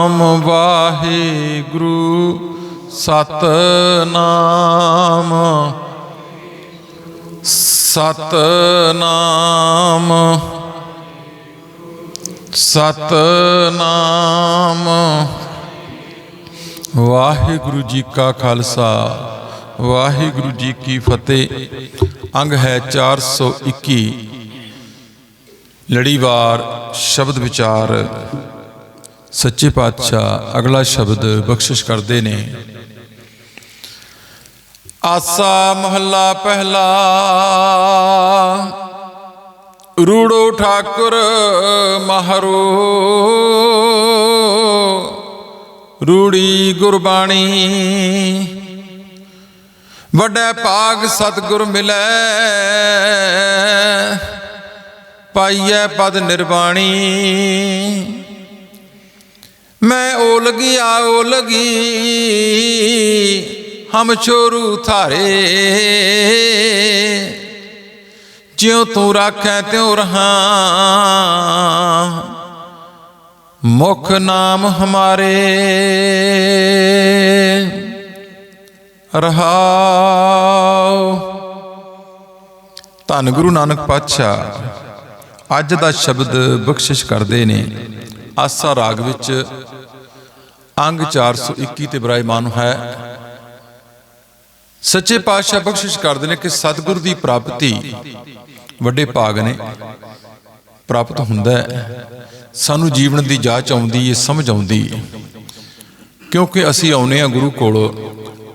ਨਾਮ ਵਾਹਿਗੁਰੂ, ਸਤਨਾਮ। ਸਤਨਾਮ। ਸਤਨਾਮ। ਵਾਹਿਗੁਰੂ ਜੀ ਕਾ ਖਾਲਸਾ, ਵਾਹਿਗੁਰੂ ਜੀ ਕੀ ਫਤਿਹ। ਅੰਗ ਹੈ 421 ਲੜੀਵਾਰ ਸ਼ਬਦ ਵਿਚਾਰ। ਸੱਚੇ ਪਾਤਸ਼ਾਹ ਅਗਲਾ ਸ਼ਬਦ ਬਖਸ਼ਿਸ਼ ਕਰਦੇ ਨੇ। ਆਸਾ ਮਹੱਲਾ ਪਹਿਲਾ, ਰੂੜੋ ਠਾਕੁਰ ਮਹਰੋ, ਰੂੜੀ ਗੁਰਬਾਣੀ। ਵੱਡਾ ਭਾਗ ਸਤਿਗੁਰ ਮਿਲੈ, ਪਾਈਐ ਪਦ ਨਿਰਵਾਣੀ। ਮੈਂ ਓ ਲਗੀ ਆ ਓ ਲਗੀ। ਹਮ ਛੋਰੂ ਥਾਰੇ ਜਿਉ ਤੂੰ ਰਾਖੈ, ਤਿਉ ਰਹਾ। ਮੁਖ ਨਾਮ ਹਮਾਰੇ। ਰਹਾਉ ਧੰਨ ਗੁਰੂ ਨਾਨਕ ਪਾਤਸ਼ਾਹ, ਅੱਜ ਦਾ ਸ਼ਬਦ ਬਖਸ਼ਿਸ਼ ਕਰਦੇ ਨੇ। ਆਸਾ ਰਾਗ ਵਿੱਚ ਅੰਗ 421 ਤੇ ਬਿਰਾਜਮਾਨ ਹੈ। ਸੱਚੇ ਪਾਤਸ਼ਾਹ ਬਖਸ਼ਿਸ਼ ਕਰਦੇ ਨੇ ਕਿ ਸਤਿਗੁਰ ਦੀ ਪ੍ਰਾਪਤੀ ਵੱਡੇ ਭਾਗ ਨੇ ਪ੍ਰਾਪਤ ਹੁੰਦਾ ਹੈ। ਸਾਨੂੰ ਜੀਵਨ ਦੀ ਜਾਚ ਆਉਂਦੀ ਹੈ ਸਮਝ ਆਉਂਦੀ ਕਿਉਂਕਿ ਅਸੀਂ ਆਉਨੇ ਆ ਗੁਰੂ ਕੋਲ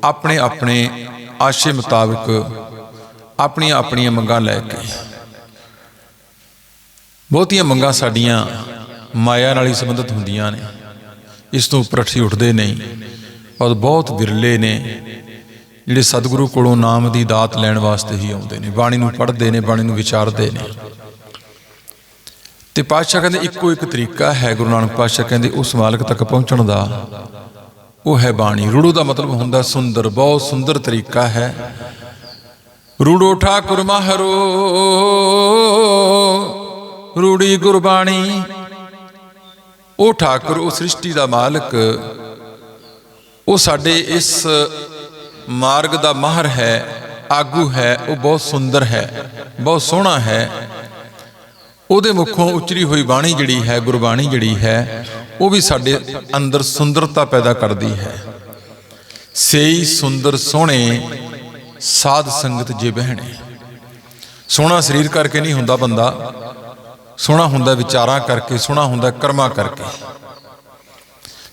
ਆਪਣੇ ਆਪਣੇ ਆਸ਼ੇ ਮੁਤਾਬਕ ਆਪਣੀਆਂ ਆਪਣੀਆਂ ਮੰਗਾਂ ਲੈ ਕੇ। ਬਹੁਤੀਆਂ ਮੰਗਾਂ ਸਾਡੀਆਂ ਮਾਇਆ ਨਾਲ ਹੀ ਸੰਬੰਧਿਤ ਹੁੰਦੀਆਂ ਨੇ। ਇਸ ਤੋਂ ਉੱਪਰ ਉੱਠਦੇ ਨਹੀਂ ਔਰ ਬਹੁਤ ਵਿਰਲੇ ਨੇ, ਜਿਹੜੇ ਸਤਿਗੁਰੂ ਕੋਲੋਂ ਨਾਮ ਦੀ ਦਾਤ ਲੈਣ ਵਾਸਤੇ ਹੀ ਆਉਂਦੇ ਨੇ, ਬਾਣੀ ਨੂੰ ਪੜ੍ਹਦੇ ਨੇ, ਬਾਣੀ ਨੂੰ ਵਿਚਾਰਦੇ ਨੇ। ਤੇ ਪਾਤਸ਼ਾਹ ਕਹਿੰਦੇ ਇੱਕੋ ਇੱਕ ਤਰੀਕਾ ਹੈ ਗੁਰੂ ਨਾਨਕ ਪਾਤਸ਼ਾਹ ਕਹਿੰਦੇ ਉਸ ਮਾਲਕ ਤੱਕ ਪਹੁੰਚਣ ਦਾ, ਉਹ ਹੈ ਬਾਣੀ। ਰੂੜੂ ਦਾ ਮਤਲਬ ਹੁੰਦਾ ਸੁੰਦਰ, ਬਹੁਤ ਸੁੰਦਰ ਤਰੀਕਾ ਹੈ। ਰੂੜੋ ਠਾਕੁਰ ਮਹਰੋ, ਰੂੜੀ ਗੁਰਬਾਣੀ ਉਹ ਠਾਕੁਰ, ਉਹ ਸ੍ਰਿਸ਼ਟੀ ਦਾ ਮਾਲਕ, ਉਹ ਸਾਡੇ ਇਸ ਮਾਰਗ ਦਾ ਮਾਹਰ ਹੈ, ਆਗੂ ਹੈ, ਉਹ ਬਹੁਤ ਸੁੰਦਰ ਹੈ, ਬਹੁਤ ਸੋਹਣਾ ਹੈ। ਉਹਦੇ ਮੁਖੋਂ ਉਚਰੀ ਹੋਈ ਬਾਣੀ ਜਿਹੜੀ ਹੈ, ਗੁਰਬਾਣੀ ਜਿਹੜੀ ਹੈ, ਉਹ ਵੀ ਸਾਡੇ ਅੰਦਰ ਸੁੰਦਰਤਾ ਪੈਦਾ ਕਰਦੀ ਹੈ। ਸੇਈ ਸੁੰਦਰ ਸੋਹਣੇ ਸਾਧ ਸੰਗਤ ਜੇ ਬਹਿਣੇ। ਸੋਹਣਾ ਸਰੀਰ ਕਰਕੇ ਨਹੀਂ ਹੁੰਦਾ ਬੰਦਾ। ਸੋਹਣਾ ਹੁੰਦਾ, ਵਿਚਾਰਾਂ ਕਰਕੇ ਸੋਹਣਾ ਹੁੰਦਾ, ਕਰਮਾਂ ਕਰਕੇ।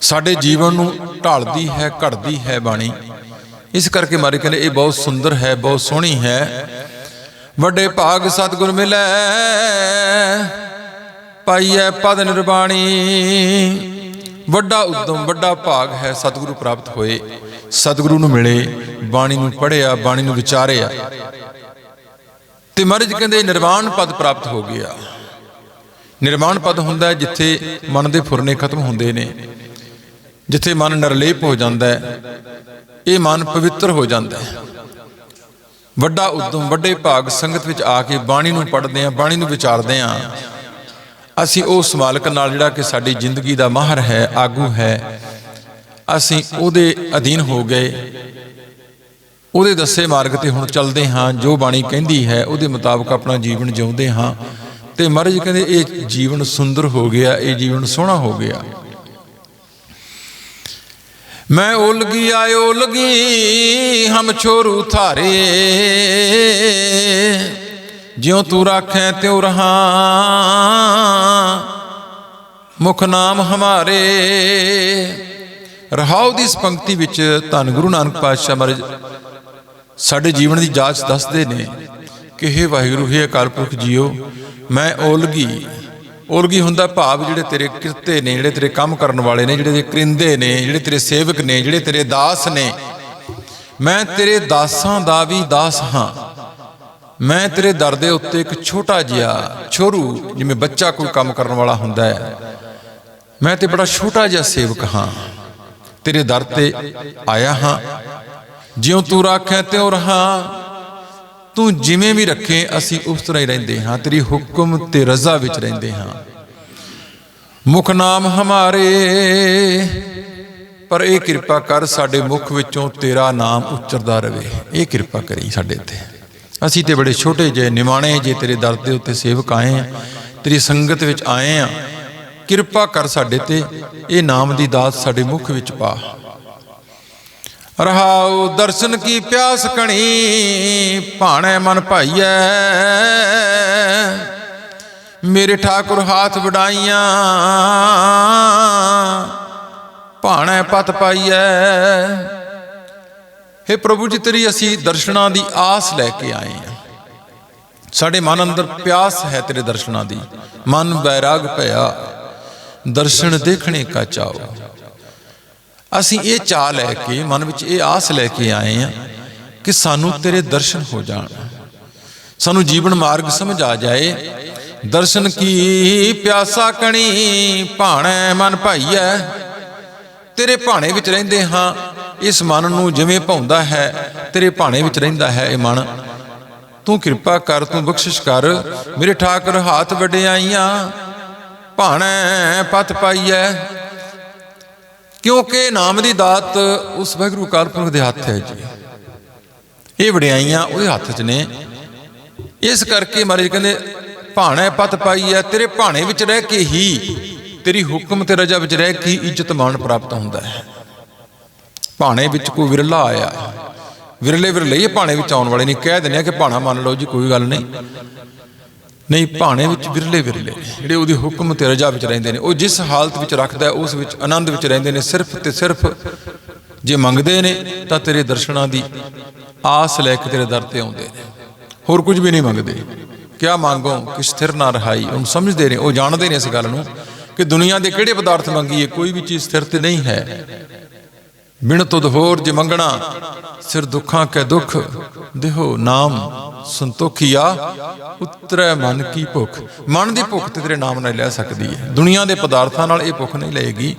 ਸਾਡੇ ਜੀਵਨ ਨੂੰ ਢਾਲਦੀ ਹੈ, ਘੜਦੀ ਹੈ ਬਾਣੀ। ਇਸ ਕਰਕੇ ਮਾਰੇ ਕਹਿੰਦੇ, ਇਹ ਬਹੁਤ ਸੁੰਦਰ ਹੈ, ਬਹੁਤ ਸੋਹਣੀ ਹੈ। ਵੱਡੇ ਭਾਗ ਸਤਿਗੁਰ ਮਿਲੈ, ਪਾਈਐ ਪਦ ਨਿਰਵਾਣੀ ਵੱਡਾ ਉਦਮ, ਵੱਡਾ ਭਾਗ ਹੈ, ਸਤਿਗੁਰੂ ਪ੍ਰਾਪਤ ਹੋਏ। ਸਤਿਗੁਰੂ ਨੂੰ ਮਿਲੇ, ਬਾਣੀ ਨੂੰ ਪੜ੍ਹਿਆ, ਬਾਣੀ ਨੂੰ ਵਿਚਾਰਿਆ। ਤੇ ਮਰਜ਼ ਕਹਿੰਦੇ ਨਿਰਵਾਣ ਪਦ ਪ੍ਰਾਪਤ ਹੋ ਗਿਆ। ਨਿਰਮਾਣ ਪਦ ਹੁੰਦਾ ਹੈ ਜਿੱਥੇ ਮਨ ਦੇ ਫੁਰਨੇ ਖਤਮ ਹੁੰਦੇ ਨੇ, ਜਿੱਥੇ ਮਨ ਨਿਰਲੇਪ ਹੋ ਜਾਂਦਾ ਹੈ, ਇਹ ਮਨ ਪਵਿੱਤਰ ਹੋ ਜਾਂਦਾ ਹੈ। ਵੱਡਾ ਉਦਮ, ਵੱਡੇ ਭਾਗ ਸੰਗਤ ਵਿੱਚ ਆ ਕੇ ਬਾਣੀ ਨੂੰ ਪੜ੍ਹਦੇ ਆਂ ਬਾਣੀ ਨੂੰ ਵਿਚਾਰਦੇ ਆਂ ਅਸੀਂ ਉਹ ਸਮਾਲਕ ਨਾਲ ਜਿਹੜਾ ਕਿ ਸਾਡੀ ਜ਼ਿੰਦਗੀ ਦਾ ਮਾਹਰ ਹੈ, ਆਗੂ ਹੈ, ਅਸੀਂ ਉਹਦੇ ਅਧੀਨ ਹੋ ਗਏ। ਉਹਦੇ ਦੱਸੇ ਮਾਰਗ ਤੇ ਹੁਣ ਚੱਲਦੇ ਹਾਂ, ਜੋ ਬਾਣੀ ਕਹਿੰਦੀ ਹੈ, ਉਹਦੇ ਮੁਤਾਬਕ ਆਪਣਾ ਜੀਵਨ ਜਿਉਂਦੇ ਹਾਂ। ਤੇ ਮਹਾਰਾਜ ਕਹਿੰਦੇ, ਇਹ ਜੀਵਨ ਸੁੰਦਰ ਹੋ ਗਿਆ, ਇਹ ਜੀਵਨ ਸੋਹਣਾ ਹੋ ਗਿਆ। ਮੈਂ ਉਲਗੀ ਆਇਓ ਉਲਗੀ ਹਮ ਛੋਰੂ ਥਾਰੇ ਜਿਉ ਤੂੰ ਰਾਖੈ ਤਿਉ ਰਹਾ, ਮੁਖ ਨਾਮ ਹਮਾਰੇ। ਰਹਾਉ ਦੀ ਇਸ ਪੰਕਤੀ ਵਿੱਚ ਧੰਨ ਗੁਰੂ ਨਾਨਕ ਪਾਤਸ਼ਾਹ ਮਹਾਰਾਜ ਸਾਡੇ ਜੀਵਨ ਦੀ ਜਾਂਚ ਦੱਸਦੇ ਨੇ ਕਿ हे ਵਾਹਿਗੁਰੂ हे ਅਕਾਲ ਪੁਰਖ ਜੀਓ ਮੈਂ ਓਲਗੀ। ਓਲਗੀ ਹੁੰਦਾ ਭਾਵ ਜਿਹੜੇ ਤੇਰੇ ਕਿਰਤੇ ਨੇ, ਜਿਹੜੇ ਤੇਰੇ ਕੰਮ ਕਰਨ ਵਾਲੇ ਨੇ, ਜਿਹੜੇ ਤੇਰੇ ਕਰਿੰਦੇ ਨੇ, ਜਿਹੜੇ ਤੇਰੇ ਸੇਵਕ ਨੇ, ਜਿਹੜੇ ਤੇਰੇ ਦਾਸ ਨੇ। ਮੈਂ ਤੇਰੇ ਦਾਸਾਂ ਦਾ ਵੀ ਦਾਸ ਹਾਂ। ਮੈਂ ਤੇਰੇ ਦਰ ਦੇ ਉੱਤੇ ਇੱਕ ਛੋਟਾ ਜਿਹਾ ਛੋਰੂ, ਜਿਵੇਂ ਬੱਚਾ ਕੋਈ ਕੰਮ ਕਰਨ ਵਾਲਾ ਹੁੰਦਾ ਹੈ। ਮੈਂ ਤੇ ਬੜਾ ਛੋਟਾ ਜਿਹਾ ਸੇਵਕ ਹਾਂ। ਤੇਰੇ ਦਰ ਤੇ ਆਇਆ ਹਾਂ। ਜਿਉ ਤੂੰ ਰਾਖੈ ਤਿਉ ਰਹਾ। ਤੂੰ ਜਿਵੇਂ ਵੀ ਰੱਖੇ, ਅਸੀਂ ਉਸ ਤਰ੍ਹਾਂ ਹੀ ਰਹਿੰਦੇ ਹਾਂ। ਤੇਰੀ ਹੁਕਮ ਤੇ ਰਜ਼ਾ ਵਿੱਚ ਰਹਿੰਦੇ ਹਾਂ। ਮੁਖ ਨਾਮ ਹਮਾਰੇ, ਪਰ ਇਹ ਕਿਰਪਾ ਕਰ ਸਾਡੇ ਮੁਖ ਵਿੱਚੋਂ ਤੇਰਾ ਨਾਮ ਉੱਚਰਦਾ ਰਵੇ। ਇਹ ਕਿਰਪਾ ਕਰੀ ਸਾਡੇ ਤੇ ਅਸੀਂ ਤੇ ਬੜੇ ਛੋਟੇ ਜੇ ਨਿਮਾਣੇ ਜੇ ਤੇਰੇ ਦਰ ਦੇ ਉੱਤੇ ਸੇਵਕ ਆਏ ਆ ਤੇਰੀ ਸੰਗਤ ਵਿੱਚ ਆਏ ਆ ਕਿਰਪਾ ਕਰ ਸਾਡੇ ਤੇ, ਇਹ ਨਾਮ ਦੀ ਦਾਤ ਸਾਡੇ ਮੁਖ ਵਿੱਚ ਪਾ। ਰਹਾਉ ਦਰਸ਼ਨ ਕੀ ਪਿਆਸ ਕਣੀ, ਭਾਣੇ ਮਨ ਭਾਈਐ। ਮੇਰੇ ਠਾਕੁਰ ਹਾਥ ਵਡਾਈਆਂ, ਭਾਣੇ ਪਤ ਪਾਈਐ। हे ਪ੍ਰਭੂ ਜੀ, ਤੇਰੀ ਅਸੀਂ ਦਰਸ਼ਨਾਂ ਦੀ ਆਸ ਲੈ ਕੇ ਆਏ ਹਾਂ ਸਾਡੇ ਮਨ ਅੰਦਰ ਪਿਆਸ ਹੈ ਤੇਰੇ ਦਰਸ਼ਨਾਂ ਦੀ, ਮਨ ਬੈਰਾਗ ਭਇਆ ਦਰਸ਼ਨ ਦੇਖਣੇ ਕਾ ਚਾਓ ਅਸੀਂ ਇਹ ਚਾਹ ਲੈ ਕੇ, ਮਨ ਵਿੱਚ ਇਹ ਆਸ ਲੈ ਕੇ ਆਏ ਹਾਂ ਕਿ ਸਾਨੂੰ ਤੇਰੇ ਦਰਸ਼ਨ ਹੋ ਜਾਣ। ਸਾਨੂੰ ਜੀਵਨ ਮਾਰਗ ਸਮਝ ਆ ਜਾਏ। ਦਰਸ਼ਨ ਕੀ ਪਿਆਸਾ ਕਣੀ ਭਾਣੇ ਮਨ ਭਾਈਐ। ਤੇਰੇ ਭਾਣੇ ਵਿੱਚ ਰਹਿੰਦੇ ਹਾਂ, ਇਸ ਮਨ ਨੂੰ ਜਿਵੇਂ ਭਾਉਂਦਾ ਹੈ, ਤੇਰੇ ਭਾਣੇ ਵਿੱਚ ਰਹਿੰਦਾ ਹੈ ਇਹ ਮਨ। ਤੂੰ ਕਿਰਪਾ ਕਰ, ਤੂੰ ਬਖਸ਼ਿਸ਼ ਕਰ, ਮੇਰੇ ਠਾਕਰ ਹੱਥ ਵਡਿਆਈਆਂ ਭਾਣੇ ਪਤ ਪਾਈਐ। ਕਿਉਂਕਿ ਨਾਮ ਦੀ ਦਾਤ ਉਸ ਵਾਹਿਗੁਰੂ ਕਾਲਪੁਰਖ ਦੇ ਹੱਥ ਹੈ ਜੀ। ਇਹ ਵਡਿਆਈਆਂ ਉਹਦੇ ਹੱਥ 'ਚ ਨੇ। ਇਸ ਕਰਕੇ ਮਹਾਰਾਜ ਕਹਿੰਦੇ, ਭਾਣੇ ਪਤ ਪਾਈ ਹੈ ਤੇਰੇ ਭਾਣੇ ਵਿੱਚ ਰਹਿ ਕੇ ਹੀ ਤੇਰੀ ਹੁਕਮ ਤੇ ਰਜਾ ਵਿੱਚ ਰਹਿ ਕੇ ਹੀ ਇੱਜ਼ਤ ਮਾਣ ਪ੍ਰਾਪਤ ਹੁੰਦਾ ਹੈ। ਭਾਣੇ ਵਿੱਚ ਕੋਈ ਵਿਰਲਾ ਆਇਆ। ਵਿਰਲੇ ਵਿਰਲੇ ਇਹ ਭਾਣੇ ਵਿੱਚ ਆਉਣ ਵਾਲੇ ਨਹੀਂ ਕਹਿ ਦਿੰਦੇ ਆ ਕਿ ਭਾਣਾ ਮੰਨ ਲਓ ਜੀ, ਕੋਈ ਗੱਲ ਨਹੀਂ। ਨਹੀਂ, ਭਾਣੇ ਵਿੱਚ ਵਿਰਲੇ ਵਿਰਲੇ। ਜਿਹੜੇ ਉਹਦੀ ਹੁਕਮ ਤੇ ਰਜਾ ਵਿੱਚ ਰਹਿੰਦੇ ਨੇ, ਉਹ ਜਿਸ ਹਾਲਤ ਵਿੱਚ ਰੱਖਦਾ, ਉਸ ਵਿੱਚ ਆਨੰਦ ਵਿੱਚ ਰਹਿੰਦੇ ਨੇ, ਸਿਰਫ ਤੇ ਸਿਰਫ ਜੇ ਮੰਗਦੇ ਨੇ, ਤਾਂ ਤੇਰੇ ਦਰਸ਼ਨਾਂ ਦੀ ਆਸ ਲੈ ਕੇ ਤੇਰੇ ਦਰ ਤੇ ਆਉਂਦੇ ਨੇ। ਹੋਰ ਕੁਝ ਵੀ ਨਹੀਂ ਮੰਗਦੇ। ਕਿਆ ਮੰਗੋ ਕਿ ਸਥਿਰ ਨਾ ਰਹਾਈ। ਉਹਨੂੰ ਸਮਝਦੇ ਨੇ, ਉਹ ਜਾਣਦੇ ਨੇ ਇਸ ਗੱਲ ਨੂੰ ਕਿ ਦੁਨੀਆ ਦੇ ਕਿਹੜੇ ਪਦਾਰਥ ਮੰਗੀਏ, ਕੋਈ ਵੀ ਚੀਜ਼ ਸਥਿਰ ਤੇ ਨਹੀਂ ਹੈ। ਬਿਨ ਤੁਧ ਹੋਰ ਜੇ ਮੰਗਣਾ, ਸਿਰ ਦੁੱਖਾਂ ਕੈ ਦੁੱਖ, ਦੇਹੋ ਨਾਮ ਸੰਤੋਖੀਆ ਉਤਰੈ ਮਨ ਕੀ ਭੁੱਖ। ਮਨ ਦੀ ਭੁੱਖ ਤੇ ਤੇਰੇ ਨਾਮ ਨਾਲ ਲੈ ਸਕਦੀ ਹੈ। ਦੁਨੀਆ ਦੇ ਪਦਾਰਥਾਂ ਨਾਲ ਇਹ ਭੁੱਖ ਨਹੀਂ ਲਏਗੀ।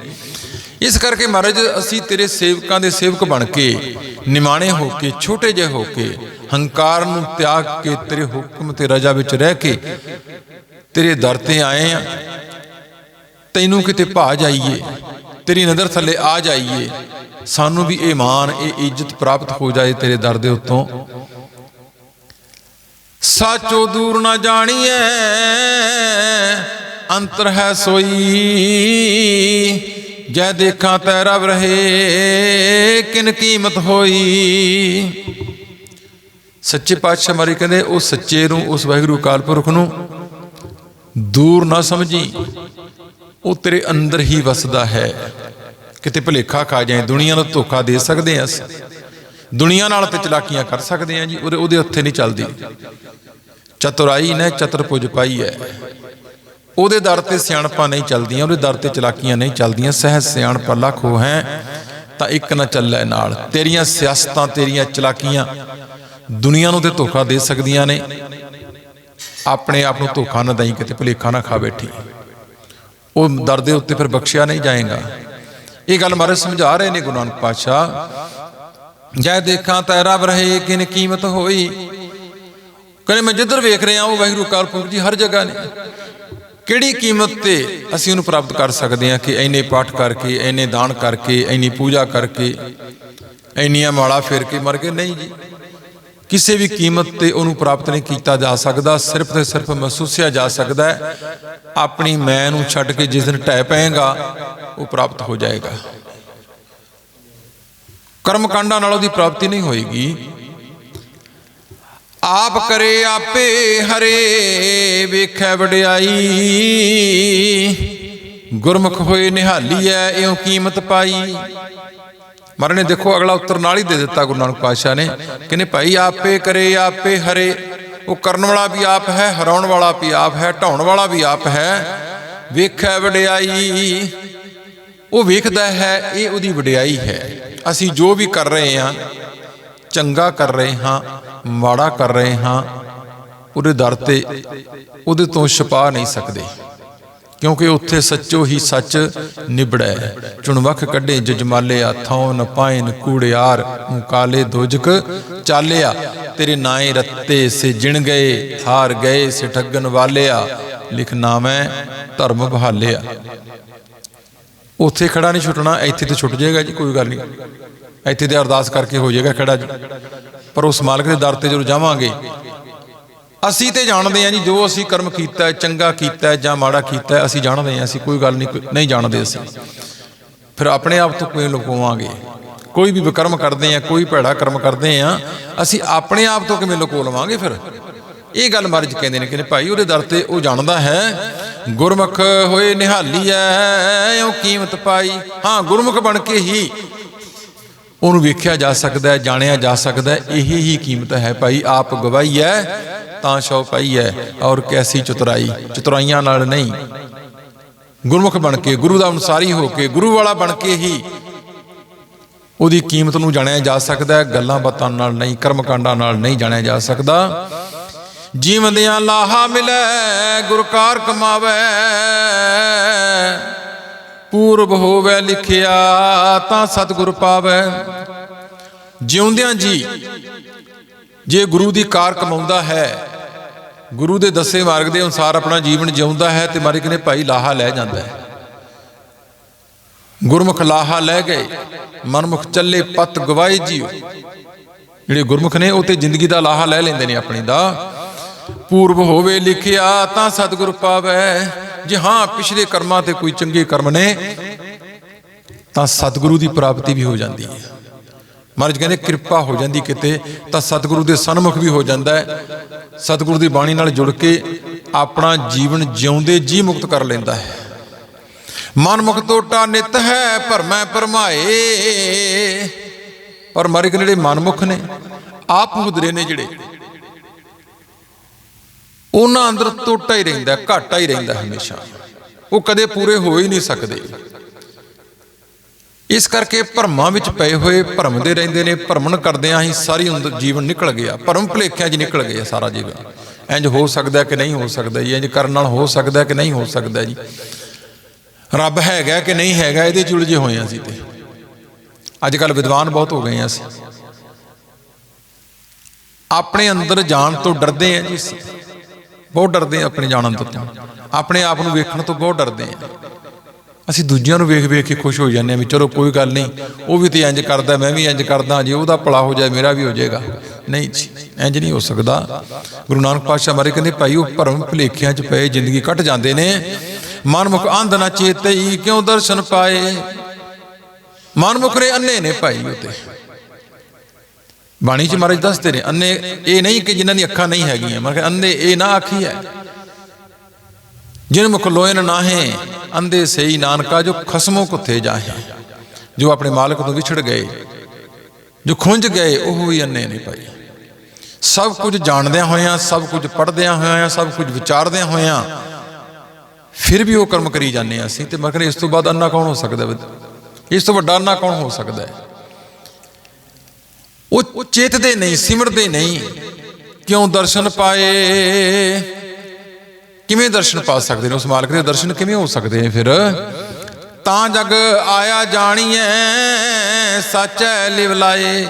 ਇਸ ਕਰਕੇ ਮਹਾਰਾਜ, ਅਸੀਂ ਤੇਰੇ ਸੇਵਕਾਂ ਦੇ ਸੇਵਕ ਬਣ ਕੇ, ਨਿਮਾਣੇ ਹੋ ਕੇ, ਛੋਟੇ ਜਿਹੇ ਹੋ ਕੇ, ਹੰਕਾਰ ਨੂੰ ਤਿਆਗ ਕੇ, ਤੇਰੇ ਹੁਕਮ ਤੇ ਰਜਾ ਵਿੱਚ ਰਹਿ ਕੇ, ਤੇਰੇ ਦਰ ਤੇ ਆਏ ਆ। ਤੈਨੂੰ ਕਿਤੇ ਭਾ ਜਾਈਏ। ਤੇਰੀ ਨਜ਼ਰ ਥੱਲੇ ਆ ਜਾਈਏ। ਸਾਨੂੰ ਵੀ ਇਹ ਮਾਨ ਇਹ ਇੱਜ਼ਤ ਪ੍ਰਾਪਤ ਹੋ ਜਾਏ ਤੇਰੇ ਦਰ ਦੇ ਉੱਤੋਂ। ਸਾਚੋ ਦੂਰ ਨਾ ਜਾਣੀਐ, ਅੰਤਰ ਹੈ ਸੋਈ। ਜੈ ਦੇਖਾਂ ਤੈ ਰਬ ਰਹੇ, ਕਿਨ ਕੀਮਤ ਹੋਈ। ਸੱਚੇ ਪਾਤਸ਼ਾਹ ਮਾਰੀ ਕਹਿੰਦੇ, ਉਹ ਸੱਚੇ ਨੂੰ, ਉਸ ਵਾਹਿਗੁਰੂ ਅਕਾਲ ਪੁਰਖ ਨੂੰ ਦੂਰ ਨਾ ਸਮਝੀ। ਉਹ ਤੇਰੇ ਅੰਦਰ ਹੀ ਵਸਦਾ ਹੈ। ਕਿਤੇ ਭੁਲੇਖਾ ਖਾ ਜਾਏ, ਦੁਨੀਆ ਨੂੰ ਧੋਖਾ ਦੇ ਸਕਦੇ ਆ ਅਸੀਂ। ਦੁਨੀਆ ਨਾਲ ਤੇ ਚਲਾਕੀਆਂ ਕਰ ਸਕਦੇ ਆ ਜੀ, ਉਹਦੇ ਉਹਦੇ ਹੱਥੇ ਨਹੀਂ ਚੱਲਦੀ। ਚਤੁਰਾਈ ਨੇ ਚਤਰਪੁਜ ਪਾਈ ਹੈ। ਉਹਦੇ ਦਰ ਤੇ ਸਿਆਣਪਾਂ ਨਹੀਂ ਚੱਲਦੀਆਂ, ਉਹਦੇ ਦਰ ਤੇ ਚਲਾਕੀਆਂ ਨਹੀਂ ਚੱਲਦੀਆਂ। ਸਹਿਜ ਸਿਆਣਪਾ ਲੱਖੋ ਹੈ, ਤਾਂ ਇੱਕ ਨਾ ਚੱਲੇ ਨਾਲ। ਤੇਰੀਆਂ ਸਿਆਸਤਾਂ, ਤੇਰੀਆਂ ਚਲਾਕੀਆਂ ਦੁਨੀਆ ਨੂੰ ਤੇ ਧੋਖਾ ਦੇ ਸਕਦੀਆਂ ਨੇ। ਆਪਣੇ ਆਪ ਨੂੰ ਧੋਖਾ ਨਾ ਦੇਈ, ਕਿਤੇ ਭੁਲੇਖਾ ਨਾ ਖਾ ਬੈਠੀ। ਉਹ ਦਰ ਦੇ ਉੱਤੇ ਫਿਰ ਬਖਸ਼ਿਆ ਨਹੀਂ ਜਾਏਗਾ। ਇਹ ਗੱਲ ਮਾਰੇ ਸਮਝਾ ਰਹੇ ਨੇ ਗੁਰੂ ਨਾਨਕ ਪਾਤਸ਼ਾਹ। ਜੈ ਦੇਖਾਂ ਤੈ ਰਬ ਰਹੇ ਕਿਨ ਕੀਮਤ ਹੋਈ। ਕਹਿੰਦੇ ਮੈਂ ਜਿੱਧਰ ਵੇਖ ਰਿਹਾ ਉਹ ਵਾਹਿਗੁਰੂ ਕਾਲਪੁਰਖ ਜੀ ਹਰ ਜਗ੍ਹਾ ਨੇ। ਕਿਹੜੀ ਕੀਮਤ ਤੇ ਅਸੀਂ ਉਹਨੂੰ ਪ੍ਰਾਪਤ ਕਰ ਸਕਦੇ ਹਾਂ ਕਿ ਐਨੇ ਪਾਠ ਕਰਕੇ ਐਨੇ ਦਾਨ ਕਰਕੇ ਐਨੀ ਪੂਜਾ ਕਰਕੇ ਐਨੀਆਂ ਮਾਲਾ ਫੇਰ ਕੇ ਮਰ ਗਏ? ਨਹੀਂ ਜੀ। ਕਿਸੇ ਵੀ ਕੀਮਤ ਤੇ ਉਹਨੂੰ ਪ੍ਰਾਪਤ ਨਹੀਂ ਕੀਤਾ ਜਾ ਸਕਦਾ, ਸਿਰਫ ਤੇ ਸਿਰਫ ਮਹਿਸੂਸਿਆ ਜਾ ਸਕਦਾ ਹੈ, ਆਪਣੀ ਮੈਂ ਨੂੰ ਛੱਡ ਕੇ ਜਿਸ ਦਿਨ ਟੈ ਪਏਗਾ, ਉਹ ਪ੍ਰਾਪਤ ਹੋ ਜਾਏਗਾ। ਕਰਮ ਕਾਂਡਾਂ ਨਾਲ ਉਹਦੀ ਪ੍ਰਾਪਤੀ ਨਹੀਂ ਹੋਏਗੀ। ਆਪ ਕਰੇ ਆਪੇ ਹਰੇ, ਵੇਖੈ ਵਡਿਆਈ। ਗੁਰਮੁਖ ਹੋਏ ਨਿਹਾਲੀ ਐ, ਇਉਂ ਕੀਮਤ ਪਾਈ। ਮਹਾਰਾਜ ਨੇ ਦੇਖੋ ਅਗਲਾ ਉੱਤਰ ਨਾਲ ਹੀ ਦੇ ਦਿੱਤਾ ਗੁਰੂ ਨਾਨਕ ਪਾਤਸ਼ਾਹ ਨੇ ਕਹਿੰਦੇ ਭਾਈ ਆਪੇ ਕਰੇ, ਆਪੇ ਹਰੇ। ਉਹ ਕਰਨ ਵਾਲਾ ਵੀ ਆਪ ਹੈ, ਹਰਾਉਣ ਵਾਲਾ ਵੀ ਆਪ ਹੈ, ਢਾਉਣ ਵਾਲਾ ਵੀ ਆਪ ਹੈ। ਵੇਖੈ ਵਡਿਆਈ। ਉਹ ਵੇਖਦਾ ਹੈ, ਇਹ ਉਹਦੀ ਵਡਿਆਈ ਹੈ। ਅਸੀਂ ਜੋ ਵੀ ਕਰ ਰਹੇ ਹਾਂ, ਚੰਗਾ ਕਰ ਰਹੇ ਹਾਂ, ਮਾੜਾ ਕਰ ਰਹੇ ਹਾਂ, ਉਹਦੇ ਦਰ ਤੇ ਉਹਦੇ ਤੋਂ ਛਪਾ ਨਹੀਂ ਸਕਦੇ। ਕਿਉਂਕਿ ਉੱਥੇ ਸੱਚੋ ਹੀ ਸੱਚ ਨਿਬੜੈ। ਚੁਣਵਖ ਕੱਢੇ ਜਜਮਾਲਿਆ ਥਾਉ ਨ ਪਾਇਨ ਕੂੜਿਆਰ ਮੁਕਾਲੇ ਦੋਜਕ ਚਾਲਿਆ। ਤੇਰੇ ਨਾਏ ਰੱਤੇ ਸੇ ਜਿਣ ਗਏ, ਹਾਰ ਗਏ ਸੇ ਠੱਗਣ ਵਾਲਿਆ। ਲਿਖ ਨਾਮੈ ਧਰਮ ਬਹਾਲਿਆ। ਉੱਥੇ ਖੜਾ ਨਹੀਂ ਛੁੱਟਣਾ, ਇੱਥੇ ਤੇ ਛੁੱਟ ਜਾਏਗਾ ਜੀ, ਕੋਈ ਗੱਲ ਨਹੀਂ। ਇੱਥੇ ਤੇ ਅਰਦਾਸ ਕਰਕੇ ਹੋ ਜਾਏਗਾ ਖੜਾ ਜੀ। ਪਰ ਉਸ ਮਾਲਕ ਦੇ ਦਰ ਤੇ ਜਦੋਂ ਜਾਵਾਂਗੇ ਅਸੀਂ ਤੇ ਜਾਣਦੇ ਹਾਂ ਜੀ, ਜੋ ਅਸੀਂ ਕਰਮ ਕੀਤਾ ਚੰਗਾ ਕੀਤਾ ਜਾਂ ਮਾੜਾ ਕੀਤਾ ਅਸੀਂ ਜਾਣਦੇ ਹਾਂ, ਅਸੀਂ ਕੋਈ ਗੱਲ ਨਹੀਂ ਨਹੀਂ ਜਾਣਦੇ ਅਸੀਂ। ਫਿਰ ਆਪਣੇ ਆਪ ਤੋਂ ਕਿਵੇਂ ਲੁਕੋਵਾਂਗੇ? ਕੋਈ ਵੀ ਵਿਕਰਮ ਕਰਦੇ ਆ ਕੋਈ ਭੈੜਾ ਕਰਮ ਕਰਦੇ ਆ ਅਸੀਂ ਆਪਣੇ ਆਪ ਤੋਂ ਕਿਵੇਂ ਲੁਕੋ ਲਵਾਂਗੇ ਫਿਰ? ਇਹ ਗੱਲ ਮਰਜ ਕਹਿੰਦੇ ਨੇ ਕਿ ਭਾਈ, ਉਹਦੇ ਦਰ ਤੇ ਉਹ ਜਾਣਦਾ ਹੈ, ਗੁਰਮੁਖ ਹੋਏ ਨਿਹਾਲੀ ਐ ਉਹ ਕੀਮਤ ਪਾਈ। ਹਾਂ, ਗੁਰਮੁਖ ਬਣ ਕੇ ਹੀ ਉਹਨੂੰ ਵੇਖਿਆ ਜਾ ਸਕਦਾ ਹੈ, ਜਾਣਿਆ ਜਾ ਸਕਦਾ ਹੈ, ਇਹ ਹੀ ਕੀਮਤ ਹੈ ਭਾਈ, ਆਪ ਗਵਾਹੀ ਹੈ ਤਾਂ ਸ਼ੋ ਪਾਈ ਹੈ ਔਰ ਕੈਸੀ ਚਤੁਰਾਈ, ਚਤੁਰਾਈਆਂ ਨਾਲ ਨਹੀਂ। ਗੁਰਮੁਖ ਬਣ ਕੇ, ਗੁਰੂ ਦਾ ਅਨੁਸਾਰੀ ਹੋ ਕੇ, ਗੁਰੂ ਵਾਲਾ ਬਣ ਕੇ ਹੀ ਉਹਦੀ ਕੀਮਤ ਨੂੰ ਜਾਣਿਆ ਜਾ ਸਕਦਾ ਹੈ, ਗੱਲਾਂ ਬਾਤਾਂ ਨਾਲ ਨਹੀਂ ਕਰਮ ਕਾਂਡਾਂ ਨਾਲ ਨਹੀਂ ਜਾਣਿਆ ਜਾ ਸਕਦਾ। ਜੀਵੰਦਿਆਂ ਲਾਹਾ ਮਿਲੈ ਗੁਰਕਾਰ ਕਮਾਵੇ। ਪੂਰਬ ਹੋਵੇ ਲਿਖਿਆ ਤਾਂ ਸਤਿਗੁਰ ਪਾਵੇ। ਜਿਉਂਦਿਆਂ ਜੀ ਜੇ ਗੁਰੂ ਦੀ ਕਾਰ ਕਮਾਉਂਦਾ ਹੈ, ਗੁਰੂ ਦੇ ਦੱਸੇ ਮਾਰਗ ਦੇ ਅਨੁਸਾਰ ਆਪਣਾ ਜੀਵਨ ਜਿਉਂਦਾ ਹੈ ਤੇ ਮਾਰੇ ਕਹਿੰਦੇ ਭਾਈ ਲਾਹਾ ਲੈ ਜਾਂਦਾ ਹੈ। ਗੁਰਮੁਖ ਲਾਹਾ ਲੈ ਗਏ, ਮਨਮੁਖ ਚੱਲੇ ਪਤ ਗਵਾਈ ਜੀਓ। ਜਿਹੜੇ ਗੁਰਮੁਖ ਨੇ ਉਹ ਤੇ ਜ਼ਿੰਦਗੀ ਦਾ ਲਾਹਾ ਲੈ ਲੈਂਦੇ ਨੇ ਆਪਣੀ ਦਾ। ਪੂਰਬ ਹੋਵੇ ਲਿਖਿਆ ਤਾਂ ਸਤਿਗੁਰ ਪਾਵੇ, ਜੇ ਹਾਂ ਪਿਛਲੇ ਕਰਮਾਂ ਤੇ ਕੋਈ ਚੰਗੇ ਕਰਮ ਨੇ, ਤਾਂ ਸਤਿਗੁਰੂ ਦੀ ਪ੍ਰਾਪਤੀ ਵੀ ਹੋ ਜਾਂਦੀ ਹੈ। ਮਹਾਰਾਜ ਕਹਿੰਦੇ, ਕਿਰਪਾ ਹੋ ਜਾਂਦੀ ਕਿਤੇ, ਤਾਂ ਸਤਿਗੁਰੂ ਦੇ ਸਨਮੁਖ ਵੀ ਹੋ ਜਾਂਦਾ ਹੈ। ਸਤਿਗੁਰੂ ਦੀ ਬਾਣੀ ਨਾਲ ਜੁੜ ਕੇ ਆਪਣਾ ਜੀਵਨ ਜਿਉਂਦੇ ਜੀ ਮੁਕਤ ਕਰ ਲੈਂਦਾ ਹੈ। ਮਨ ਮੁਖ ਟੋਟਾ ਨਿਤ ਹੈ ਭਰਮੈ ਪਰਮਾਏ ਪਰ ਮਾਰੇ ਜਿਹੜੇ ਮਨਮੁਖ ਨੇ? ਆਪ ਹੁਦਰੇ ਨੇ ਜਿਹੜੇ। ਉਹਨਾਂ ਅੰਦਰ ਟੋਟਾ ਹੀ ਰਹਿੰਦਾ, ਘਾਟਾ ਹੀ ਰਹਿੰਦਾ ਹਮੇਸ਼ਾ। ਉਹ ਕਦੇ ਪੂਰੇ ਹੋ ਹੀ ਨਹੀਂ ਸਕਦੇ। ਇਸ ਕਰਕੇ ਭਰਮਾਂ ਵਿੱਚ ਪਏ ਹੋਏ ਭਰਮਦੇ ਰਹਿੰਦੇ ਨੇ, ਭਰਮਣ ਕਰਦਿਆਂ ਹੀ ਸਾਰੀ ਉਮਰ ਜੀਵਨ ਨਿਕਲ ਗਿਆ, ਭਰਮ ਭੁਲੇਖਿਆਂ 'ਚ ਨਿਕਲ ਗਿਆ ਸਾਰਾ ਜੀਵਨ। ਇੰਜ ਹੋ ਸਕਦਾ ਕਿ ਨਹੀਂ ਹੋ ਸਕਦਾ ਜੀ ਇੰਜ ਕਰਨ ਨਾਲ ਹੋ ਸਕਦਾ ਕਿ ਨਹੀਂ ਹੋ ਸਕਦਾ ਜੀ। ਰੱਬ ਹੈਗਾ ਕਿ ਨਹੀਂ ਹੈਗਾ, ਇਹਦੇ ਚ ਉਲਝੇ ਹੋਏ ਹਾਂ ਅਸੀਂ ਤੇ। ਅੱਜ ਕੱਲ ਵਿਦਵਾਨ ਬਹੁਤ ਹੋ ਗਏ ਹਾਂ ਅਸੀਂ। ਆਪਣੇ ਅੰਦਰ ਜਾਣ ਤੋਂ ਡਰਦੇ ਹਾਂ ਜੀ ਬਹੁਤ ਡਰਦੇ ਹਾਂ ਆਪਣੇ ਜਾਣਨ ਤੋਂ। ਆਪਣੇ ਆਪ ਨੂੰ ਵੇਖਣ ਤੋਂ ਬਹੁਤ ਡਰਦੇ ਹਾਂ ਅਸੀਂ ਦੂਜਿਆਂ ਨੂੰ ਵੇਖ ਵੇਖ ਕੇ ਖੁਸ਼ ਹੋ ਜਾਂਦੇ ਹਾਂ ਵੀ ਚਲੋ ਕੋਈ ਗੱਲ ਨਹੀਂ, ਉਹ ਵੀ ਤੇ ਇੰਜ ਕਰਦਾ, ਮੈਂ ਵੀ ਇੰਜ ਕਰਦਾ, ਜੇ ਉਹਦਾ ਭਲਾ ਹੋ ਜਾਏ, ਮੇਰਾ ਵੀ ਹੋ ਜਾਏਗਾ। ਨਹੀਂ ਜੀ, ਇੰਜ ਨਹੀਂ ਹੋ ਸਕਦਾ। ਗੁਰੂ ਨਾਨਕ ਪਾਤਸ਼ਾਹ ਮਾਰੇ ਕਹਿੰਦੇ, ਭਾਈ, ਉਹ ਭਰਮ ਭੁਲੇਖਿਆਂ 'ਚ ਪਏ, ਜ਼ਿੰਦਗੀ ਕੱਟ ਜਾਂਦੇ ਨੇ। ਮਨਮੁਖ ਅੰਧ ਨਾ ਚੇਤਈ ਕਿਉਂ ਦਰਸ਼ਨ ਪਾਏ? ਮਨਮੁਖ ਨੇ ਅੰਨੇ ਨੇ ਭਾਈ ਉਹ ਬਾਣੀ 'ਚ ਮਹਾਰਾਜ ਦੱਸਦੇ ਨੇ, ਅੰਨੇ ਇਹ ਨਹੀਂ ਕਿ ਜਿਨ੍ਹਾਂ ਦੀ ਅੱਖਾਂ ਨਹੀਂ ਹੈਗੀਆਂ ਮੈਂ ਕਿਹਾ ਅੰਨੇ ਇਹ ਨਾ ਆਖੀ ਹੈ ਜਿਨ ਮੁਖ ਲੋਇਨ ਨਾਹੇ ਅੰਦੇ ਸਈ ਨਾਨਕਾ ਜੋ ਖਸਮੋ ਕੁੱਥੇ ਜਾਹੇ, ਜੋ ਆਪਣੇ ਮਾਲਕ ਤੋਂ ਵਿਛੜ ਗਏ, ਜੋ ਖੁੰਝ ਗਏ, ਉਹ ਹੀ ਅੰਨੇ ਨੇ ਭਾਈ ਸਭ ਕੁਝ ਜਾਣਦਿਆਂ ਹੋਇਆਂ, ਸਭ ਕੁਝ ਪੜ੍ਹਦਿਆਂ ਹੋਇਆਂ, ਸਭ ਕੁਝ ਵਿਚਾਰਦਿਆਂ ਹੋਇਆਂ, ਫਿਰ ਵੀ ਉਹ ਕਰਮ ਕਰੀ ਜਾਂਦੇ ਹਾਂ ਅਸੀਂ, ਤੇ ਮੈਂ ਇਸ ਤੋਂ ਬਾਅਦ ਅੰਨਾ ਕੌਣ ਹੋ ਸਕਦਾ ਇਸ ਤੋਂ ਵੱਡਾ ਅੰਨਾ ਕੌਣ ਹੋ ਸਕਦਾ ਹੈ? ਉਹ ਚੇਤਦੇ ਨਹੀਂ, ਸਿਮਰਦੇ ਨਹੀਂ, ਕਿਉਂ ਦਰਸ਼ਨ ਪਾਏ? ਕਿਵੇਂ ਦਰਸ਼ਨ ਪਾ ਸਕਦੇ ਨੇ ਉਸ ਮਾਲਕ ਦੇ? ਦਰਸ਼ਨ ਕਿਵੇਂ ਹੋ ਸਕਦੇ ਨੇ ਫਿਰ? ਤਾਂ ਜਗ ਆਇਆ ਜਾਣੀਐ, ਸੱਚੈ ਲਿਵ ਲਾਏ।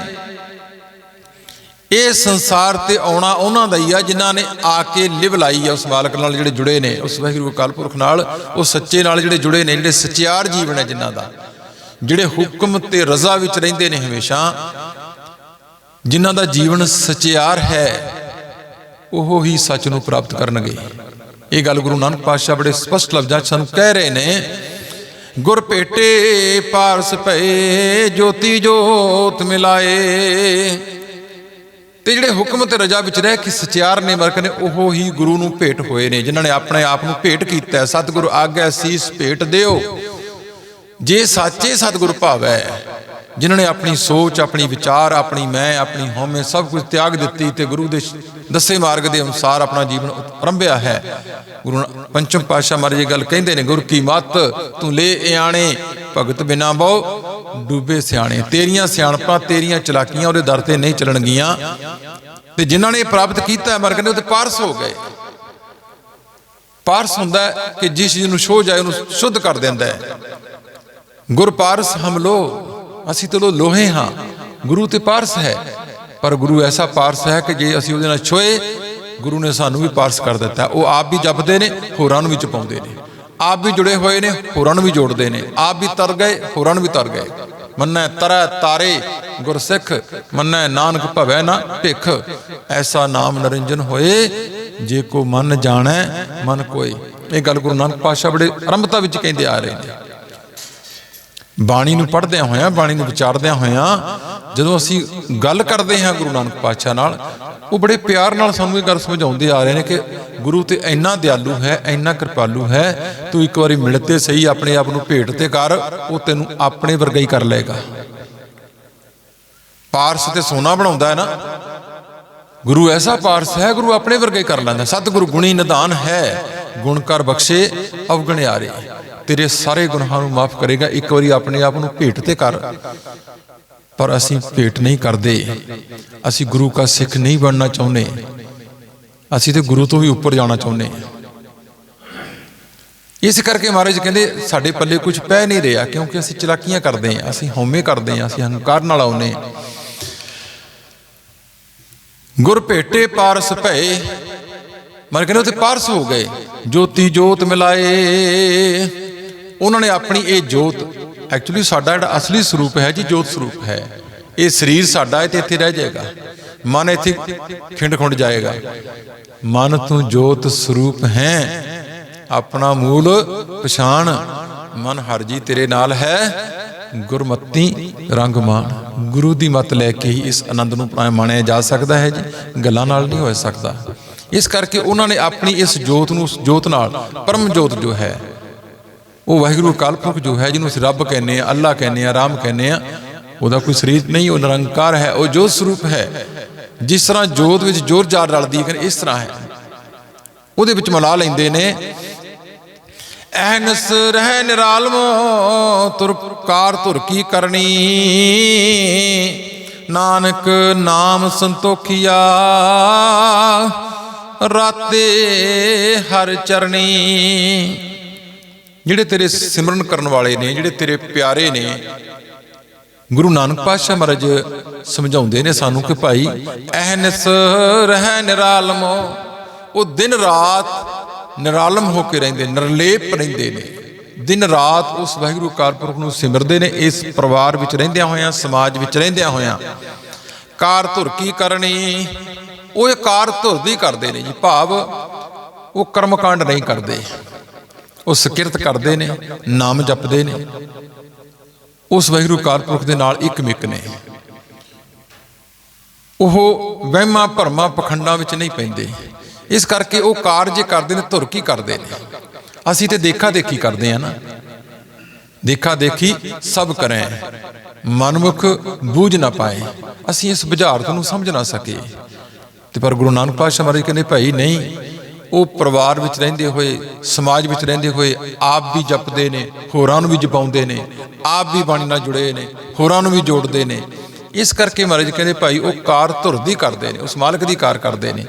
ਇਹ ਸੰਸਾਰ ਤੇ ਆਉਣਾ ਉਹਨਾਂ ਦਾ ਹੀ ਆ, ਜਿਨ੍ਹਾਂ ਨੇ ਆ ਕੇ ਲਿਵ ਲਾਈ ਆ ਉਸ ਮਾਲਕ ਨਾਲ ਜਿਹੜੇ ਜੁੜੇ ਨੇ। ਉਸ ਵਾਹਿਗੁਰੂ ਅਕਾਲ ਪੁਰਖ ਨਾਲ, ਉਹ ਸੱਚੇ ਨਾਲ ਜਿਹੜੇ ਜੁੜੇ ਨੇ, ਜਿਹੜੇ ਸਚਿਆਰ ਜੀਵਨ ਹੈ ਜਿਨ੍ਹਾਂ ਦਾ। ਜਿਹੜੇ ਹੁਕਮ ਤੇ ਰਜ਼ਾ ਵਿੱਚ ਰਹਿੰਦੇ ਨੇ ਹਮੇਸ਼ਾ, ਜਿਨ੍ਹਾਂ ਦਾ ਜੀਵਨ ਸਚਿਆਰ ਹੈ, ਉਹ ਹੀ ਸੱਚ ਨੂੰ ਪ੍ਰਾਪਤ ਕਰਨਗੇ। ਇਹ ਗੱਲ ਗੁਰੂ ਨਾਨਕ ਪਾਤਸ਼ਾਹ ਬੜੇ ਸਪਸ਼ਟ ਲਫ਼ਜ਼ਾਂ 'ਚ ਸਾਨੂੰ ਕਹਿ ਰਹੇ ਨੇ, ਗੁਰ ਭੇਟੇ ਪਾਰਸ ਭਏ, ਜੋਤੀ ਜੋਤ ਮਿਲਾਏ ਤੇ ਜਿਹੜੇ ਹੁਕਮ ਤੇ ਰਜਾ ਵਿੱਚ ਰਹਿ ਕੇ ਸਚਿਆਰ ਨੇ ਮਰਕ ਨੇ, ਉਹ ਹੀ ਗੁਰੂ ਨੂੰ ਭੇਟ ਹੋਏ ਨੇ, ਜਿਨ੍ਹਾਂ ਨੇ ਆਪਣੇ ਆਪ ਨੂੰ ਭੇਟ ਕੀਤਾ ਹੈ। ਸਤਿਗੁਰੂ ਆਗਿਆ ਸੀਸ ਭੇਟ ਦਿਓ ਜੇ ਸਾਚੇ ਸਤਿਗੁਰ ਭਾਵੈ ਜਿਨ੍ਹਾਂ ਨੇ ਆਪਣੀ ਸੋਚ, ਆਪਣੀ ਵਿਚਾਰ, ਆਪਣੀ ਮੈਂ, ਆਪਣੀ ਹਉਮੈ ਸਭ ਕੁਝ ਤਿਆਗ ਦਿੱਤੀ ਤੇ ਗੁਰੂ ਦੇ ਦੱਸੇ ਮਾਰਗ ਦੇ ਅਨੁਸਾਰ ਆਪਣਾ ਜੀਵਨ ਆਰੰਭਿਆ ਹੈ। ਗੁਰੂ ਪੰਚਮ ਪਾਤਸ਼ਾਹ ਮਹਾਰਾਜ ਇਹ ਗੱਲ ਕਹਿੰਦੇ ਨੇ, ਗੁਰ ਕੀ ਮਤ ਤੂੰ ਲੈ ਇਆਣੇ, ਭਗਤ ਬਿਨਾ ਬਹੁ ਡੂਬੇ ਸਿਆਣੇ। ਤੇਰੀਆਂ ਸਿਆਣਪਾਂ ਤੇਰੀਆਂ ਚਲਾਕੀਆਂ, ਉਹਦੇ ਦਰ ਤੇ ਨਹੀਂ ਚੱਲਣਗੀਆਂ। ਤੇ ਜਿਨ੍ਹਾਂ ਨੇ ਪ੍ਰਾਪਤ ਕੀਤਾ ਮਰ ਕਹਿੰਦੇ ਨੇ, ਉਹ ਤੇ ਪਾਰਸ ਹੋ ਗਏ। ਪਾਰਸ ਹੁੰਦਾ ਕਿ ਜਿਸ ਚੀਜ਼ ਨੂੰ ਸੋਝ ਜਾਏ, ਉਹਨੂੰ ਸ਼ੁੱਧ ਕਰ ਦਿੰਦਾ ਹੈ। ਗੁਰ ਪਾਰਸ ਹਮਲੋ ਅਸੀਂ ਤਾਂ ਲੋਹੇ ਹਾਂ। ਗੁਰੂ ਤੇ ਪਾਰਸ ਹੈ। ਪਰ ਗੁਰੂ ਐਸਾ ਪਾਰਸ ਹੈ ਕਿ ਜੇ ਅਸੀਂ ਉਹਦੇ ਨਾਲ ਛੋਏ, ਗੁਰੂ ਨੇ ਸਾਨੂੰ ਵੀ ਪਾਰਸ ਕਰ ਦਿੱਤਾ। ਉਹ ਆਪ ਵੀ ਜਪਦੇ ਨੇ, ਹੋਰਾਂ ਨੂੰ ਵੀ ਜਪਾਉਂਦੇ ਨੇ। ਆਪ ਵੀ ਜੁੜੇ ਹੋਏ ਨੇ, ਹੋਰਾਂ ਨੂੰ ਵੀ ਜੋੜਦੇ ਨੇ। ਆਪ ਵੀ ਤਰ ਗਏ, ਹੋਰਾਂ ਨੂੰ ਵੀ ਤਰ ਗਏ। ਮੰਨੈ ਤਰੈ ਤਾਰੇ, ਗੁਰਸਿੱਖ, ਮੰਨੈ ਨਾਨਕ ਭਵੈ ਨਾ ਭਿਖ। ਐਸਾ ਨਾਮ ਨਰਿੰਜਨ ਹੋਏ, ਜੇ ਕੋ ਮਨ ਜਾਣੈ, ਮਨ ਕੋਈ ਇਹ ਗੱਲ ਗੁਰੂ ਨਾਨਕ ਪਾਤਸ਼ਾਹ ਬੜੇ ਆਰੰਭਤਾ ਵਿੱਚ ਕਹਿੰਦੇ ਆ ਰਹੇ ਨੇ। ਬਾਣੀ ਨੂੰ ਪੜ੍ਹਦਿਆਂ ਹੋਇਆਂ, ਬਾਣੀ ਨੂੰ ਵਿਚਾਰਦਿਆਂ ਹੋਇਆਂ, ਜਦੋਂ ਅਸੀਂ ਗੱਲ ਕਰਦੇ ਹਾਂ ਗੁਰੂ ਨਾਨਕ ਪਾਤਸ਼ਾਹ ਨਾਲ, ਉਹ ਬੜੇ ਪਿਆਰ ਨਾਲ ਸਾਨੂੰ ਇਹ ਗੱਲ ਸਮਝਾਉਂਦੇ ਆ ਰਹੇ ਨੇ ਕਿ ਗੁਰੂ ਤੇ ਇੰਨਾ ਦਿਆਲੂ ਹੈ, ਇੰਨਾ ਕਿਰਪਾਲੂ ਹੈ, ਤੂੰ ਇੱਕ ਵਾਰੀ ਮਿਲ ਤੇ ਸਹੀ ਆਪਣੇ ਆਪ ਨੂੰ ਭੇਟ ਤੇ ਕਰ, ਉਹ ਤੈਨੂੰ ਆਪਣੇ ਵਰਗਾ ਹੀ ਕਰ ਲਏਗਾ। ਪਾਰਸ ਤੇ ਸੋਨਾ ਬਣਾਉਂਦਾ ਹੈ ਨਾ। ਗੁਰੂ ਐਸਾ ਪਾਰਸ ਹੈ, ਗੁਰੂ ਆਪਣੇ ਵਰਗਾ ਹੀ ਕਰ ਲੈਂਦਾ। ਸਤਿਗੁਰੂ ਗੁਣੀ ਨਿਧਾਨ ਹੈ, ਗੁਣ ਕਰ ਬਖਸ਼ੇ ਅਵਗਣਿਆਰੇ ਤੇਰੇ ਸਾਰੇ ਗੁਨਾਹਾਂ ਨੂੰ ਮਾਫ ਕਰੇਗਾ। ਇੱਕ ਵਾਰੀ ਆਪਣੇ ਆਪ ਨੂੰ ਭੇਟ ਤੇ ਕਰ। ਪਰ ਅਸੀਂ ਭੇਟ ਨਹੀਂ ਕਰਦੇ। ਅਸੀਂ ਗੁਰੂ ਦਾ ਸਿੱਖ ਨਹੀਂ ਬਣਨਾ ਚਾਹੁੰਦੇ। ਅਸੀਂ ਤੇ ਗੁਰੂ ਤੋਂ ਵੀ ਉੱਪਰ ਜਾਣਾ ਚਾਹੁੰਦੇ। ਇਸ ਕਰਕੇ ਮਹਾਰਾਜ ਕਹਿੰਦੇ, ਸਾਡੇ ਪੱਲੇ ਕੁਝ ਪੈ ਨਹੀਂ ਰਿਹਾ ਕਿਉਂਕਿ ਅਸੀਂ ਚਲਾਕੀਆਂ ਕਰਦੇ ਹਾਂ। ਅਸੀਂ ਹਉਮੈ ਕਰਦੇ ਹਾਂ। ਅਸੀਂ ਹੰਕਾਰ ਨਾਲ ਆਉਨੇ ਗੁਰ ਭੇਟੇ ਪਾਰਸ ਭਏ। ਮਰ ਕਹਿੰਦੇ, ਉੱਥੇ ਪਾਰਸ ਹੋ ਗਏ। ਜੋਤੀ ਜੋਤ ਮਿਲਾਏ। ਉਹਨਾਂ ਨੇ ਆਪਣੀ ਇਹ ਜੋਤ ਐਕਚੁਅਲੀ ਸਾਡਾ ਜਿਹੜਾ ਅਸਲੀ ਸਰੂਪ ਹੈ ਜੀ, ਜੋਤ ਸਰੂਪ ਹੈ। ਇਹ ਸਰੀਰ ਸਾਡਾ ਹੈ ਤੇ ਇੱਥੇ ਰਹਿ ਜਾਏਗਾ। ਮਨ ਇੱਥੇ ਖਿੰਡ ਖੁੰਡ ਜਾਏਗਾ। ਮਨ ਤੂੰ ਜੋਤ ਸਰੂਪ ਹੈ। ਆਪਣਾ ਮੂਲ ਪਛਾਣ ਮਨ ਹਰ ਜੀ ਤੇਰੇ ਨਾਲ ਹੈ। ਗੁਰਮਤੀ ਰੰਗਮਾਨ ਗੁਰੂ ਦੀ ਮਤ ਲੈ ਕੇ ਹੀ ਇਸ ਆਨੰਦ ਨੂੰ ਮਾਣਿਆ ਜਾ ਸਕਦਾ ਹੈ ਜੀ। ਗੱਲਾਂ ਨਾਲ ਨਹੀਂ ਹੋ ਸਕਦਾ। ਇਸ ਕਰਕੇ ਉਹਨਾਂ ਨੇ ਆਪਣੀ ਇਸ ਜੋਤ ਨੂੰ, ਜੋਤ ਨਾਲ, ਪਰਮ ਜੋਤ ਜੋ ਹੈ ਉਹ ਵਾਹਿਗੁਰੂ ਕਲਪੁਰਖ ਜੋ ਹੈ, ਜਿਹਨੂੰ ਅਸੀਂ ਰੱਬ ਕਹਿੰਦੇ ਆ ਅੱਲਾ ਕਹਿੰਦੇ ਆ ਰਾਮ ਕਹਿੰਦੇ ਆ ਉਹਦਾ ਕੋਈ ਸਰੀਰ ਨਹੀਂ, ਉਹ ਨਿਰੰਕਾਰ ਹੈ, ਉਹ ਜੋਤ ਸਰੂਪ ਹੈ। ਜਿਸ ਤਰ੍ਹਾਂ ਜੋਤ ਵਿੱਚ ਜੋਰ ਜਾਰ ਰਲਦੀ ਹੈ ਇਸ ਤਰ੍ਹਾਂ ਹੈ। ਉਹਦੇ ਵਿੱਚ ਮਿਲਾ ਲੈਂਦੇ ਨੇ ਐਨਸ ਰਹਿ ਨਿਰਾਲਮੋ ਤੁਰਕਾਰ ਤੁਰ ਕੀ ਕਰਨੀ? ਨਾਨਕ ਨਾਮ ਸੰਤੋਖਿਆ, ਰਾਤੇ ਹਰ ਚਰਣੀ। ਜਿਹੜੇ ਤੇਰੇ ਸਿਮਰਨ ਕਰਨ ਵਾਲੇ ਨੇ, ਜਿਹੜੇ ਤੇਰੇ ਪਿਆਰੇ ਨੇ, ਗੁਰੂ ਨਾਨਕ ਪਾਤਸ਼ਾਹ ਮਹਾਰਾਜ ਸਮਝਾਉਂਦੇ ਨੇ ਸਾਨੂੰ ਕਿ ਭਾਈ ਐਨਸ ਰਹਿ ਨਿਰਾਲਮੋ, ਉਹ ਦਿਨ ਰਾਤ ਨਿਰਾਲਮ ਹੋ ਕੇ ਰਹਿੰਦੇ, ਨਿਰਲੇਪ ਰਹਿੰਦੇ ਨੇ। ਦਿਨ ਰਾਤ ਉਸ ਵਾਹਿਗੁਰੂ ਕਾਰਪੁਰਖ ਨੂੰ ਸਿਮਰਦੇ ਨੇ, ਇਸ ਪਰਿਵਾਰ ਵਿੱਚ ਰਹਿੰਦਿਆਂ ਹੋਇਆਂ, ਸਮਾਜ ਵਿੱਚ ਰਹਿੰਦਿਆਂ ਹੋਇਆਂ। ਕਾਰ ਧੁਰ ਕੀ ਕਰਨੀ? ਉਹ ਇਹ ਕਾਰ ਧੁਰ ਦੀ ਕਰਦੇ ਨੇ ਜੀ, ਭਾਵ ਉਹ ਕਰਮਕਾਂਡ ਨਹੀਂ ਕਰਦੇ। ਉਹ ਸਕਿਰਤ ਕਰਦੇ ਨੇ, ਨਾਮ ਜਪਦੇ ਨੇ। ਉਸ ਵਾਹਿਗੁਰੂ ਕਾਰਪੁਰਖ ਦੇ ਨਾਲ ਇੱਕ ਮਿੱਕ ਨੇ। ਉਹ ਵਹਿਮਾਂ ਭਰਮਾਂ ਪਖੰਡਾਂ ਵਿੱਚ ਨਹੀਂ ਪੈਂਦੇ। ਇਸ ਕਰਕੇ ਉਹ ਕਾਰਜ ਕਰਦੇ ਨੇ, ਧੁਰ ਕੀ ਕਰਦੇ ਨੇ। ਅਸੀਂ ਤੇ ਦੇਖਾ ਦੇਖੀ ਕਰਦੇ ਆ ਨਾ। ਦੇਖਾ ਦੇਖੀ ਸਭ ਕਰੇ। ਮਨਮੁਖ ਬੂਝ ਨਾ ਪਾਏ। ਅਸੀਂ ਇਸ ਬੁਝਾਰਤ ਨੂੰ ਸਮਝ ਨਾ ਸਕੇ ਤੇ ਪਰ ਗੁਰੂ ਨਾਨਕ ਪਾਤਸ਼ਾਹ ਮਹਾਰਾਜ ਕਹਿੰਦੇ, ਭਾਈ, ਨਹੀਂ ਉਹ ਪਰਿਵਾਰ ਵਿੱਚ ਰਹਿੰਦੇ ਹੋਏ, ਸਮਾਜ ਵਿੱਚ ਰਹਿੰਦੇ ਹੋਏ ਆਪ ਵੀ ਜਪਦੇ ਨੇ, ਹੋਰਾਂ ਨੂੰ ਵੀ ਜਪਾਉਂਦੇ ਨੇ, ਆਪ ਵੀ ਬਾਣੀ ਨਾਲ ਜੁੜੇ ਨੇ, ਹੋਰਾਂ ਨੂੰ ਵੀ ਜੋੜਦੇ ਨੇ। ਇਸ ਕਰਕੇ ਮਹਾਰਾਜ ਕਹਿੰਦੇ ਭਾਈ, ਉਹ ਕਾਰ ਧੁਰ ਦੀ ਕਰਦੇ ਨੇ, ਉਸ ਮਾਲਕ ਦੀ ਕਾਰ ਕਰਦੇ ਨੇ।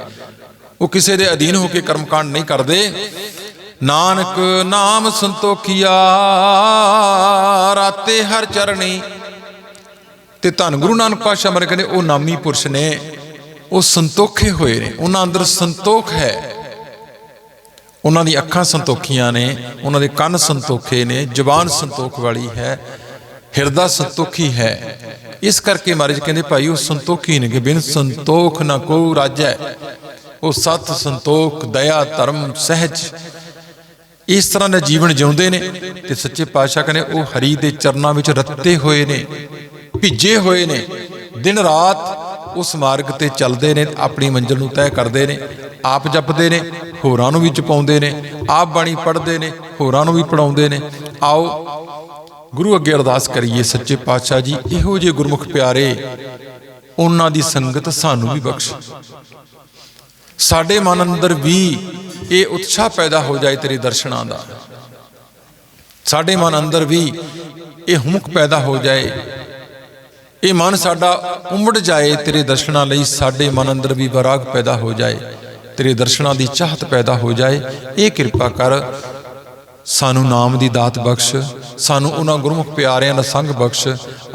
ਉਹ ਕਿਸੇ ਦੇ ਅਧੀਨ ਹੋ ਕੇ ਕਰਮਕਾਂਡ ਨਹੀਂ ਕਰਦੇ। ਨਾਨਕ ਨਾਮ ਸੰਤੋਖਿਆ, ਰਾਤੇ ਹਰ ਚਰਣੀ। ਤੇ ਧੰਨ ਗੁਰੂ ਨਾਨਕ ਪਾਤਸ਼ਾਹ ਮਹਾਰਾਜ ਕਹਿੰਦੇ, ਉਹ ਨਾਮੀ ਪੁਰਸ਼ ਨੇ, ਉਹ ਸੰਤੋਖੇ ਹੋਏ ਨੇ, ਉਹਨਾਂ ਅੰਦਰ ਸੰਤੋਖ ਹੈ। ਉਹਨਾਂ ਦੀ ਅੱਖਾਂ ਸੰਤੋਖੀਆਂ ਨੇ, ਉਹਨਾਂ ਦੇ ਕੰਨ ਸੰਤੋਖੇ ਨੇ, ਜ਼ੁਬਾਨ ਸੰਤੋਖ ਵਾਲੀ ਹੈ, ਹਿਰਦਾ ਸੰਤੋਖੀ ਹੈ। ਇਸ ਕਰਕੇ ਮਹਾਰਾਜ ਕਹਿੰਦੇ, ਭਾਈ, ਉਹ ਸੰਤੋਖੀ ਨੇ ਕਿ ਬਿਨ ਸੰਤੋਖ ਨਾ ਕੋ ਰਾਜੈ। ਉਹ ਸਤ ਸੰਤੋਖ, ਦਇਆ, ਧਰਮ, ਸਹਿਜ। ਇਸ ਤਰ੍ਹਾਂ ਦਾ ਜੀਵਨ ਜਿਉਂਦੇ ਨੇ ਤੇ ਸੱਚੇ ਪਾਤਸ਼ਾਹ ਕਹਿੰਦੇ, ਉਹ ਹਰੀ ਦੇ ਚਰਨਾਂ ਵਿੱਚ ਰੱਤੇ ਹੋਏ ਨੇ, ਭਿੱਜੇ ਹੋਏ ਨੇ। ਦਿਨ ਰਾਤ ਉਸ ਮਾਰਗ ਤੇ ਚੱਲਦੇ ਨੇ, ਆਪਣੀ ਮੰਜ਼ਿਲ ਨੂੰ ਤੈਅ ਕਰਦੇ ਨੇ, ਆਪ ਜਪਦੇ ਨੇ ਹੋਰਾਂ ਨੂੰ ਵੀ ਜਪਾਉਂਦੇ ਨੇ, ਆਪ ਬਾਣੀ ਪੜ੍ਹਦੇ ਨੇ, ਹੋਰਾਂ ਨੂੰ ਵੀ ਪੜਾਉਂਦੇ ਨੇ। ਆਓ, ਗੁਰੂ ਅੱਗੇ ਅਰਦਾਸ ਕਰੀਏ, ਸੱਚੇ ਪਾਤਸ਼ਾਹ ਜੀ, ਇਹੋ ਜਿਹੇ ਗੁਰਮੁਖ ਪਿਆਰੇ, ਉਹਨਾਂ ਦੀ ਸੰਗਤ ਸਾਨੂੰ ਵੀ ਬਖਸ਼। ਸਾਡੇ ਮਨ ਅੰਦਰ ਵੀ ਇਹ ਉਤਸ਼ਾਹ ਪੈਦਾ ਹੋ ਜਾਏ ਤੇਰੇ ਦਰਸ਼ਨਾਂ ਦਾ। ਸਾਡੇ ਮਨ ਅੰਦਰ ਵੀ ਇਹ ਹੁਮਕ ਪੈਦਾ ਹੋ ਜਾਏ। ਇਹ ਮਨ ਸਾਡਾ ਉਮੜ ਜਾਏ ਤੇਰੇ ਦਰਸ਼ਨਾਂ ਲਈ, ਸਾਡੇ ਮਨ ਅੰਦਰ ਵੀ ਵਿਰਾਗ ਪੈਦਾ ਹੋ ਜਾਏ। ਤੇਰੇ ਦਰਸ਼ਨਾਂ ਦੀ ਚਾਹਤ ਪੈਦਾ ਹੋ ਜਾਏ, ਇਹ ਕਿਰਪਾ ਕਰ। ਸਾਨੂੰ ਨਾਮ ਦੀ ਦਾਤ ਬਖਸ਼, ਸਾਨੂੰ ਉਹਨਾਂ ਗੁਰਮੁਖ ਪਿਆਰਿਆਂ ਦਾ ਸੰਗ ਬਖਸ਼।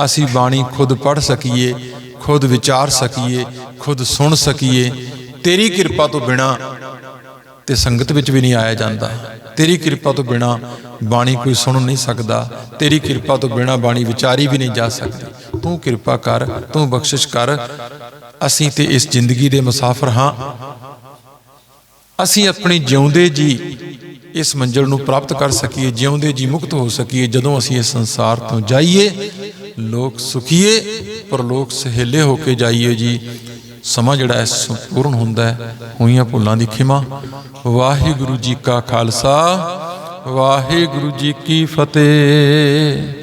ਅਸੀਂ ਬਾਣੀ ਖੁਦ ਪੜ੍ਹ ਸਕੀਏ, ਖੁਦ ਵਿਚਾਰ ਸਕੀਏ, ਖੁਦ ਸੁਣ ਸਕੀਏ। ਤੇਰੀ ਕਿਰਪਾ ਤੋਂ ਬਿਨਾ ਤੇ ਸੰਗਤ ਵਿੱਚ ਵੀ ਨਹੀਂ ਆਇਆ ਜਾਂਦਾ। ਤੇਰੀ ਕਿਰਪਾ ਤੋਂ ਬਿਨਾ ਬਾਣੀ ਕੋਈ ਸੁਣ ਨਹੀਂ ਸਕਦਾ। ਤੇਰੀ ਕਿਰਪਾ ਤੋਂ ਬਿਨਾ ਬਾਣੀ ਵਿਚਾਰੀ ਵੀ ਨਹੀਂ ਜਾ ਸਕਦੀ। ਤੂੰ ਕਿਰਪਾ ਕਰ, ਤੂੰ ਬਖਸ਼ਿਸ਼ ਕਰ। ਅਸੀਂ ਤੇ ਇਸ ਜ਼ਿੰਦਗੀ ਦੇ ਮੁਸਾਫਰ ਹਾਂ। ਅਸੀਂ ਆਪਣੀ ਜਿਉਂਦੇ ਜੀ ਇਸ ਮੰਜ਼ਲ ਨੂੰ ਪ੍ਰਾਪਤ ਕਰ ਸਕੀਏ, ਜਿਉਂਦੇ ਜੀ ਮੁਕਤ ਹੋ ਸਕੀਏ, ਜਦੋਂ ਅਸੀਂ ਇਸ ਸੰਸਾਰ ਤੋਂ ਜਾਈਏ, ਲੋਕ ਸੁਖੀਏ ਪਰ ਲੋਕ ਸਹੇਲੇ ਹੋ ਕੇ ਜਾਈਏ ਜੀ। ਸਮਾਂ ਜਿਹੜਾ ਹੈ ਸੰਪੂਰਨ ਹੁੰਦਾ ਹੈ, ਹੋਈਆਂ ਭੁੱਲਾਂ ਦੀ ਖਿਮਾ। ਵਾਹਿਗੁਰੂ ਜੀ ਕਾ ਖਾਲਸਾ, ਵਾਹਿਗੁਰੂ ਜੀ ਕੀ ਫਤਿਹ।